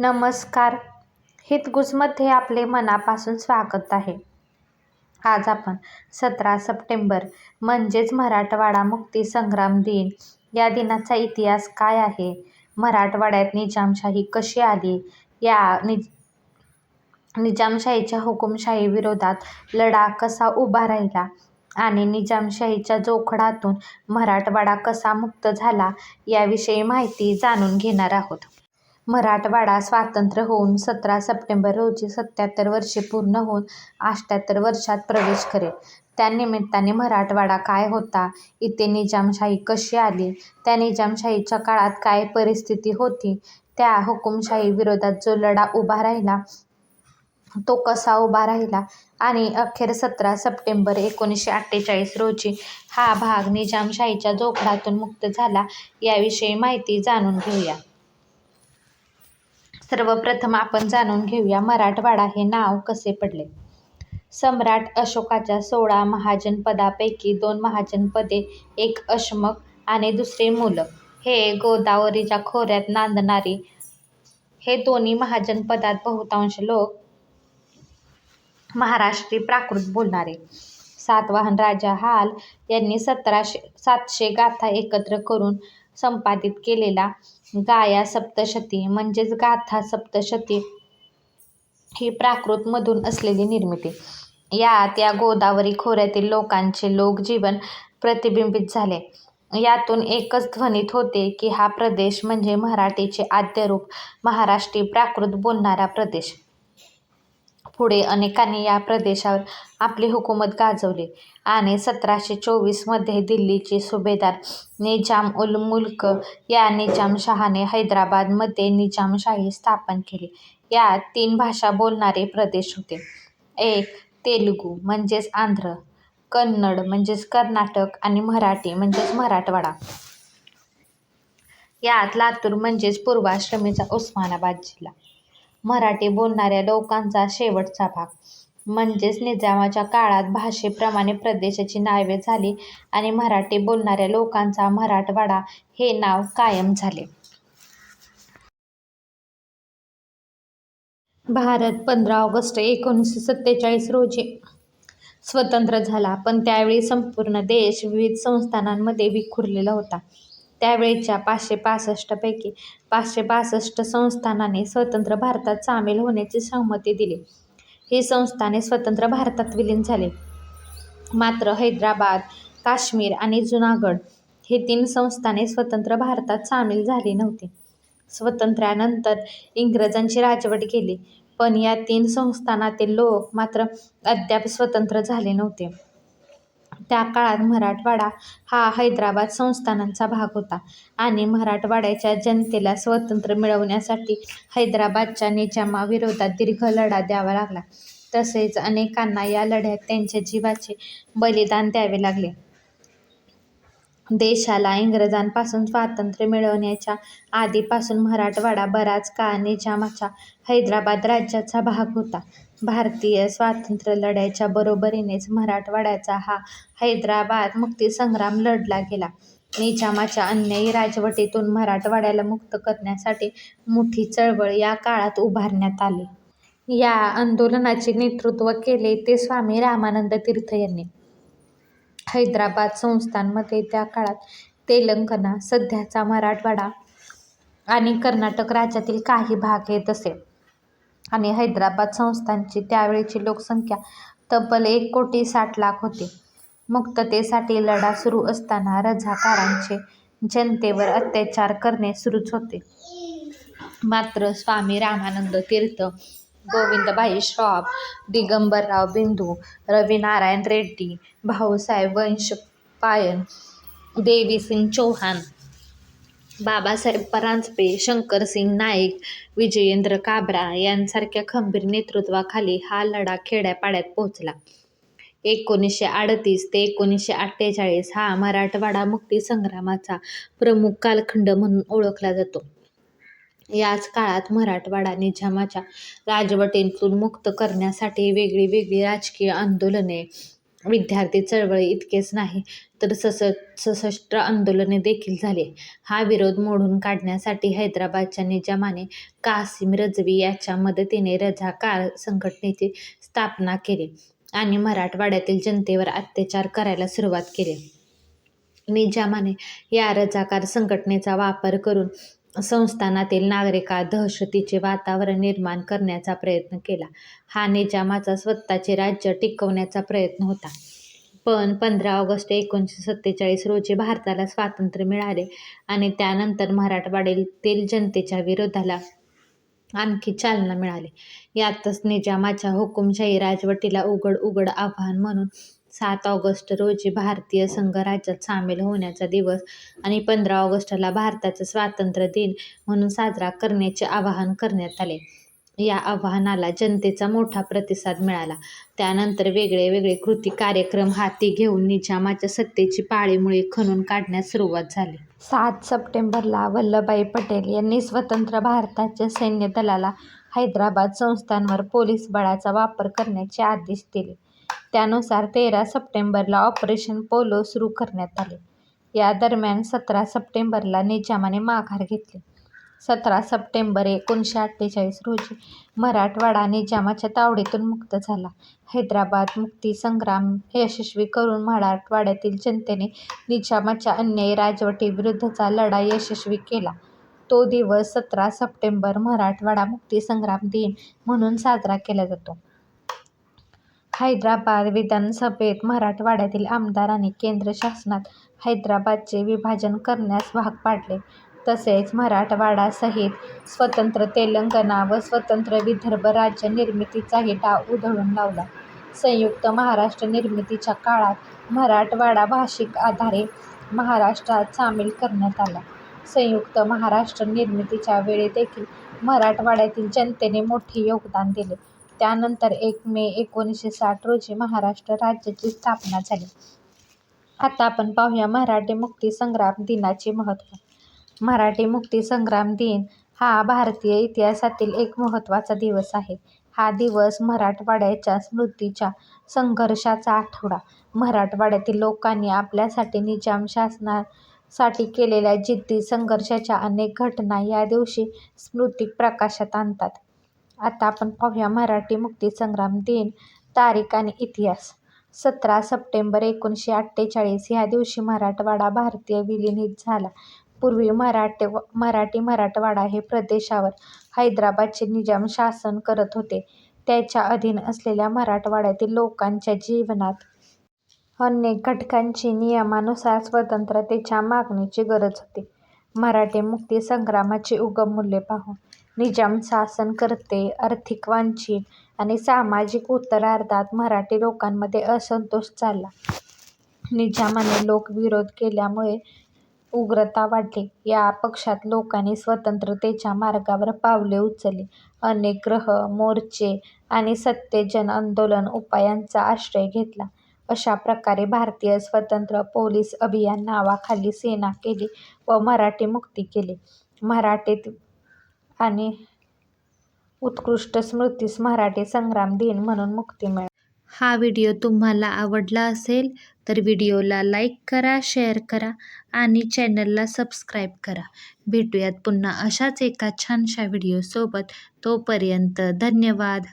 नमस्कार. हितगुजमध्ये आपले मनापासून स्वागत आहे. आज आपण सतरा सप्टेंबर म्हणजेच मराठवाडा मुक्ती संग्राम दिन या दिनाचा इतिहास काय आहे? मराठवाड्यात निजामशाही कशी आली? या नि निजामशाहीच्या हुकुमशाही विरोधात लढा कसा उभा राहिला? आणि निजामशाहीच्या जोखडातून मराठवाडा कसा मुक्त झाला? याविषयी माहिती जाणून घेणार आहोत. मराठवाडा स्वातंत्र्य होऊन सतरा सप्टेंबर रोजी सत्याहत्तर वर्षे पूर्ण होऊन अष्ट्याहत्तर वर्षात प्रवेश करेल. त्यानिमित्ताने मराठवाडा काय होता? इथे निजामशाही कशी आली? त्या निजामशाहीच्या काळात काय परिस्थिती होती? त्या हुकुमशाही विरोधात जो लढा उभा राहिला तो कसा उभा राहिला? आणि अखेर सतरा सप्टेंबर एकोणीसशे अठ्ठेचाळीस रोजी हा भाग निजामशाहीच्या जोखडातून मुक्त झाला याविषयी माहिती जाणून घेऊया. सर्वप्रथम आपण जाणून घेऊया मराठवाडा हे नाव कसे पडले? सम्राट अशोकाच्या सोळा महाजनपदापैकी दोन महाजनपदे एक अशमक आणि दुसरे मुलक. हे गोदावरीच्या खोऱ्यात नांदणारी हे दोन्ही महाजनपदात बहुतांश लोक महाराष्ट्री प्राकृत बोलणारे. सातवाहन राजा हाल यांनी सतराशे सातशे गाथा एकत्र करून संपादित केलेला गाया सप्तशती म्हणजेच गाथा सप्तशती ही प्राकृतमधून असलेली निर्मिती. यात या गोदावरी खोऱ्यातील लोकांचे लोकजीवन प्रतिबिंबित झाले. यातून एकच ध्वनित होते की हा प्रदेश म्हणजे मराठीचे आद्यरूप महाराष्ट्री प्राकृत बोलणारा प्रदेश. पुढे अनेकांनी या प्रदेशावर आपली हुकूमत गाजवली. आणि सतराशे चोवीसमध्ये दिल्लीचे सुभेदार निजाम उल मुल्क या निजामशहाने हैदराबादमध्ये निजामशाही स्थापन केली. यात तीन भाषा बोलणारे प्रदेश होते. एक तेलुगू म्हणजेच आंध्र कन्नड म्हणजेच कर्नाटक आणि मराठी म्हणजेच मराठवाडा. यात लातूर म्हणजेच पूर्वाश्रमीचा उस्मानाबाद जिल्हा. मराठी बोलणाऱ्या लोकांचा शेवटचा भाग. म्हणजेच निजामाच्या काळात भाषेप्रमाणे प्रदेशाची नावे झाली आणि मराठी बोलणाऱ्या लोकांचा मराठवाडा हे नाव कायम झाले. भारत पंधरा ऑगस्ट एकोणीसशे सत्तेचाळीस रोजी स्वतंत्र झाला. पण त्यावेळी संपूर्ण देश विविध संस्थानांमध्ये विखुरलेला होता. त्यावेळच्या पाचशे पासष्टपैकी पाचशे बासष्ट संस्थानांनी स्वतंत्र भारतात सामील होण्याची सहमती दिली. ही संस्थाने स्वतंत्र भारतात विलीन झाली. मात्र हैदराबाद काश्मीर आणि जुनागड हे तीन संस्थाने स्वतंत्र भारतात सामील झाली नव्हती. स्वातंत्र्यानंतर इंग्रजांची राजवट गेली पण या तीन संस्थानातील लोक मात्र अद्याप स्वतंत्र झाले नव्हते. त्या काळात मराठवाडा हा हैदराबाद संस्थानांचा भाग होता. आणि मराठवाड्याच्या जनतेला स्वातंत्र्य मिळवण्यासाठी हैदराबादच्या निजामाविरोधात दीर्घ लढा द्यावा लागला. तसेच अनेकांना या लढ्यात त्यांच्या जीवाचे बलिदान द्यावे लागले. देशाला इंग्रजांपासून स्वातंत्र्य मिळवण्याच्या आधीपासून मराठवाडा बराच काळ निजामाच्या हैदराबाद राज्याचा भाग होता. भारतीय स्वातंत्र्य लढ्याच्या बरोबरीनेच मराठवाड्याचा हा हैदराबाद मुक्तीसंग्राम लढला गेला. निजामाच्या अन्यायी राजवटीतून मराठवाड्याला मुक्त करण्यासाठी मोठी चळवळ या काळात उभारण्यात आली. या आंदोलनाचे नेतृत्व केले ते स्वामी रामानंद तीर्थ यांनी. हैदराबाद संस्थानमध्ये त्या काळात तेलंगणा सध्याचा मराठवाडा आणि कर्नाटक राज्यातील काही भाग येत असे. आणि हैदराबाद संस्थानची त्यावेळची लोकसंख्या तब्बल एक कोटी साठ लाख होती. मुक्ततेसाठी लढा सुरू असताना रझाकारांचे जनतेवर अत्याचार करणे सुरूच होते. मात्र स्वामी रामानंद तीर्थ गोविंदभाई श्रॉफ दिगंबरराव बिंदू रविनारायण रेड्डी भाऊसाहेब वंश पायन देवीसिंग चौहान बाबासाहेब परांजपे शंकरसिंग नाईक विजयेंद्र काबरा यांसारख्या खंबीर नेतृत्वाखाली हा लढा खेड्यापाड्यात पोहोचला. एकोणीसशे अडतीस ते एकोणीसशे अठ्ठेचाळीस हा मराठवाडा मुक्तीसंग्रामाचा प्रमुख कालखंड म्हणून ओळखला जातो. याच काळात मराठवाडा निजामाच्या राजवटीतून मुक्त करण्यासाठी वेगळी वेगळी राजकीय आंदोलने विद्यार्थी चळवळी इतकेच नाही तर सस सशस्त्र आंदोलने देखील झाली. हा विरोध मोडून काढण्यासाठी हैदराबादच्या निजामाने कासिम रजवी याच्या मदतीने रझाकार संघटनेची स्थापना केली आणि मराठवाड्यातील जनतेवर अत्याचार करायला सुरुवात केली. निजामाने या रझाकार संघटनेचा वापर करून संस्थानातील नागरिकात दहशतीचे वातावरण निर्माण करण्याचा प्रयत्न केला. हा निजामाचा स्वतःचे राज्य टिकवण्याचा प्रयत्न होता. पण पंधरा ऑगस्ट एकोणीसशे सत्तेचाळीस रोजी भारताला स्वातंत्र्य मिळाले आणि त्यानंतर मराठवाड्यातील जनतेच्या विरोधाला आणखी चालना मिळाली. यातच निजामाच्या हुकुमशाही राजवटीला उघड उघड आव्हान म्हणून सात ऑगस्ट रोजी भारतीय संघ राज्यात सामील होण्याचा दिवस आणि पंधरा ऑगस्टला भारताचा स्वातंत्र्य दिन म्हणून साजरा करण्याचे आवाहन करण्यात आले. या आवाहनाला जनतेचा मोठा प्रतिसाद मिळाला. त्यानंतर वेगळे वेगळे कृती कार्यक्रम हाती घेऊन निजामाच्या सत्तेची पाळीमुळे खणून काढण्यास सुरुवात झाली. सात सप्टेंबरला वल्लभभाई पटेल यांनी स्वतंत्र भारताच्या सैन्य दलाला हैदराबाद संस्थांवर पोलीस बळाचा वापर करण्याचे आदेश दिले. त्यानुसार तेरा सप्टेंबरला ऑपरेशन पोलो सुरू करण्यात आले. या दरम्यान सतरा सप्टेंबरला निजामाने माघार घेतली. सतरा सप्टेंबर एकोणीसशे अठ्ठेचाळीस रोजी मराठवाडा निजामाच्या तावडीतून मुक्त झाला. हैदराबाद मुक्तीसंग्राम यशस्वी करून मराठवाड्यातील जनतेने निजामाच्या अन्यायी राजवटीविरुद्धचा लढा यशस्वी केला. तो दिवस सतरा सप्टेंबर मराठवाडा मुक्तीसंग्राम दिन म्हणून साजरा केला जातो. हैदराबाद विधानसभेत मराठवाड्यातील आमदारांनी केंद्र शासनात हैदराबादचे विभाजन करण्यास भाग पाडले. तसेच मराठवाडासहित स्वतंत्र तेलंगणा व स्वतंत्र विदर्भ राज्य निर्मितीचाही डाव उधळून लावला. संयुक्त महाराष्ट्र निर्मितीच्या काळात मराठवाडा भाषिक आधारे महाराष्ट्रात सामील करण्यात आला. संयुक्त महाराष्ट्र निर्मितीच्या वेळी देखील मराठवाड्यातील जनतेने मोठे योगदान दिले. त्यानंतर एक मे एकोणीसशे साठ रोजी महाराष्ट्र राज्याची स्थापना झाली. आता आपण पाहूया मराठी मुक्तीसंग्राम दिनाचे महत्त्व. मराठी मुक्तीसंग्राम दिन हा भारतीय इतिहासातील एक महत्त्वाचा दिवस आहे. हा दिवस मराठवाड्याच्या स्मृतीच्या संघर्षाचा आठवडा. मराठवाड्यातील लोकांनी आपल्यासाठी निजाम शासनासाठी केलेल्या जिद्दी संघर्षाच्या अनेक घटना या दिवशी स्मृतिक प्रकाशात आणतात. आता आपण पाहूया मराठी मुक्तीसंग्राम दिन तारीख आणि इतिहास. सतरा सप्टेंबर एकोणीसशे अठ्ठेचाळीस ह्या दिवशी मराठवाडा भारतीय विलीनीत झाला. पूर्वी मराठी मराठवाडा हे प्रदेशावर हैदराबादचे निजाम शासन करत होते. त्याच्या अधीन असलेल्या मराठवाड्यातील लोकांच्या जीवनात अनेक घटकांची नियमानुसार स्वतंत्रतेच्या मागणीची गरज होती. मराठी मुक्ती संग्रामाचे उगम मूल्ये पाहू. निजाम शासनकर्ते आर्थिक वांछित आणि सामाजिक उत्तरार्धात मराठी लोकांमध्ये असंतोष चालला. निजामाने लोकविरोध केल्यामुळे उग्रता वाढली. या पक्षात लोकांनी स्वतंत्रतेच्या मार्गावर पावले उचलली. अनेक ग्रह मोर्चे आणि सत्य जन आंदोलन उपायांचा आश्रय घेतला. अशा प्रकारे भारतीय स्वतंत्र पोलीस अभियान नावाखाली सेना केली व मराठी मुक्ती केली. मराठीत आणि उत्कृष्ट स्मृतीस मराठी संग्राम दिन म्हणून मुक्ती मिळाली. हा व्हिडिओ तुम्हाला आवडला असेल तर व्हिडिओला लाईक करा, शेअर करा आणि चॅनलला सबस्क्राईब करा. भेटूयात पुन्हा अशाच एका छानशा व्हिडिओसोबत. तोपर्यंत धन्यवाद.